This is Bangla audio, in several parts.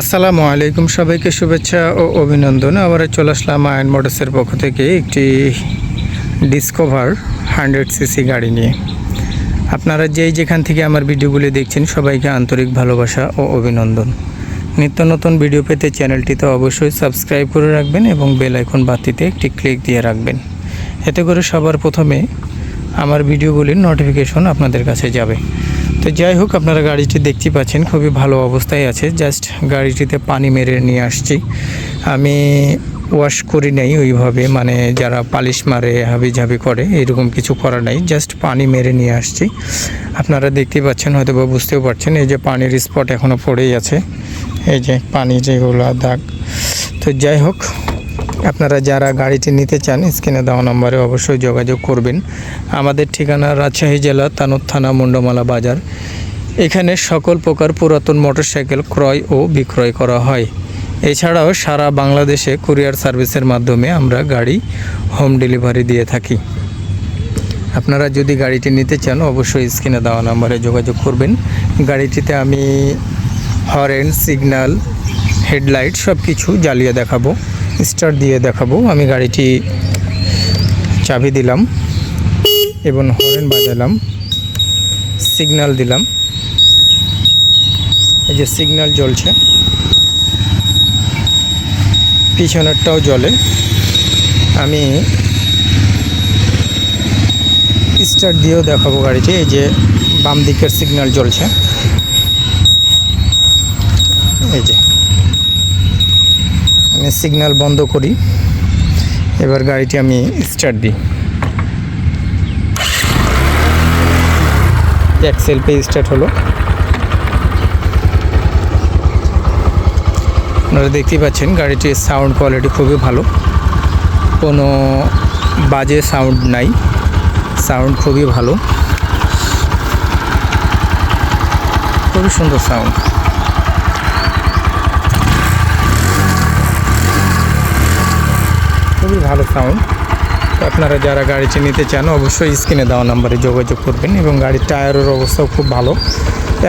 আসসালামু আলাইকুম সবাইকে শুভেচ্ছা ও অভিনন্দন। আবার চলে আসলাম আয়ন মোটরসের পক্ষ থেকে একটি ডিসকভার হান্ড্রেড সিসি গাড়ি নিয়ে। আপনারা যেই যেখান থেকে আমার ভিডিওগুলি দেখছেন, সবাইকে আন্তরিক ভালোবাসা ও অভিনন্দন। নিত্য নতুন ভিডিও পেতে চ্যানেলটিতে অবশ্যই সাবস্ক্রাইব করে রাখবেন এবং বেল আইকন বাতিতে একটি ক্লিক দিয়ে রাখবেন। এতে করে সবার প্রথমে আমার ভিডিওগুলির নোটিফিকেশন আপনাদের কাছে যাবে। তো যাই হোক, আপনারা গাড়িটি দেখতে পাচ্ছেন, খুবই ভালো অবস্থায় আছে। জাস্ট গাড়িটিতে পানি মেরে নিয়ে আসছি। আমি ওয়াশ করি নাই ওইভাবে মানে যারা পালিশ মারে হাবি ঝাবি করে, এরকম কিছু করা নাই। জাস্ট পানি মেরে নিয়ে আসছি। আপনারা দেখতে পাচ্ছেন হয়তো বা বুঝতেও পারছেন, এই যে পানির স্পট এখনও পড়েই আছে। এই যে পানি যেগুলো দাগ। তো যাই হোক আপনারা যারা গাড়িটি নিতে চান, স্ক্রিনে দেওয়া নম্বরে অবশ্যই যোগাযোগ করবেন। আমাদের ঠিকানা রাজশাহী জেলা, তানুর থানা, মুন্ডমালা বাজার। এখানে সকল প্রকার পুরাতন মোটরসাইকেল ক্রয় ও বিক্রয় করা হয়। এছাড়াও সারা বাংলাদেশে কুরিয়ার সার্ভিসের মাধ্যমে আমরা গাড়ি হোম ডেলিভারি দিয়ে থাকি। আপনারা যদি গাড়িটি নিতে চান, অবশ্যই স্ক্রিনে দেওয়া নম্বরে যোগাযোগ করবেন। গাড়িটিতে আমি হরেন, সিগন্যাল, হেডলাইট সব কিছু জ্বালিয়ে দেখাবো। স্টার্ট দিয়ে দেখাবো। আমি গাড়িটি চাবি দিলাম এবং হরেন বাজালাম, সিগন্যাল দিলাম। এই যে সিগন্যাল জ্বলছে। পিছনেরটাও জ্বলে। আমি স্টার্ট দিয়েও দেখাবো গাড়িটি। এই যে বাম দিকের সিগন্যাল জ্বলছে। এই যে সিগন্যাল বন্ধ করি। এবার গাড়িটি আমি স্টার্ট দিই। এক সেলফে স্টার্ট হলো। আপনারা দেখতেই পাচ্ছেন, গাড়িটির সাউন্ড কোয়ালিটি খুবই ভালো। কোনো বাজে সাউন্ড নাই। সাউন্ড খুবই ভালো। খুবই সুন্দর সাউন্ড খুবই ভালো সাউন্ড তো আপনারা যারা গাড়িটি নিতে চান, অবশ্যই স্ক্রিনে দেওয়া নাম্বারে যোগাযোগ করবেন এবং গাড়ির টায়ারের অবস্থাও খুব ভালো।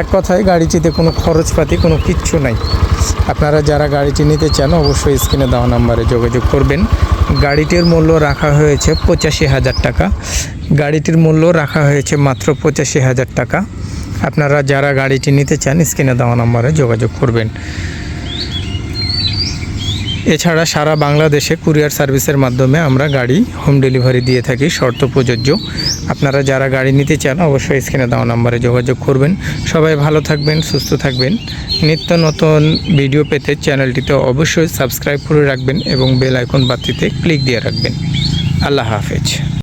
এক কথায়, গাড়ি গাড়িটিতে কোনো খরচপাতি, কোনো কিচ্ছু নাই। আপনারা যারা গাড়িটি নিতে চান, অবশ্যই স্ক্রিনে দেওয়া নাম্বারে যোগাযোগ করবেন। গাড়িটির মূল্য রাখা হয়েছে পঁচাশি হাজার টাকা। গাড়িটির মূল্য রাখা হয়েছে মাত্র পঁচাশি হাজার টাকা। আপনারা যারা গাড়িটি নিতে চান স্ক্রিনে দেওয়া নাম্বারে যোগাযোগ করবেন। এছাড়া সারা বাংলাদেশে কুরিয়ার সার্ভিসের মাধ্যমে আমরা গাড়ি হোম ডেলিভারি দিয়ে থাকি, শর্ত প্রযোজ্য। আপনারা যারা গাড়ি নিতে চান, অবশ্যই স্ক্রিনে দেওয়া নাম্বারে যোগাযোগ করবেন। সবাই ভালো থাকবেন, সুস্থ থাকবেন। নিত্য নতুন ভিডিও পেতে চ্যানেলটিতে অবশ্যই সাবস্ক্রাইব করে রাখবেন এবং বেল আইকন বাতিতে ক্লিক দিয়ে রাখবেন। আল্লাহ হাফেজ।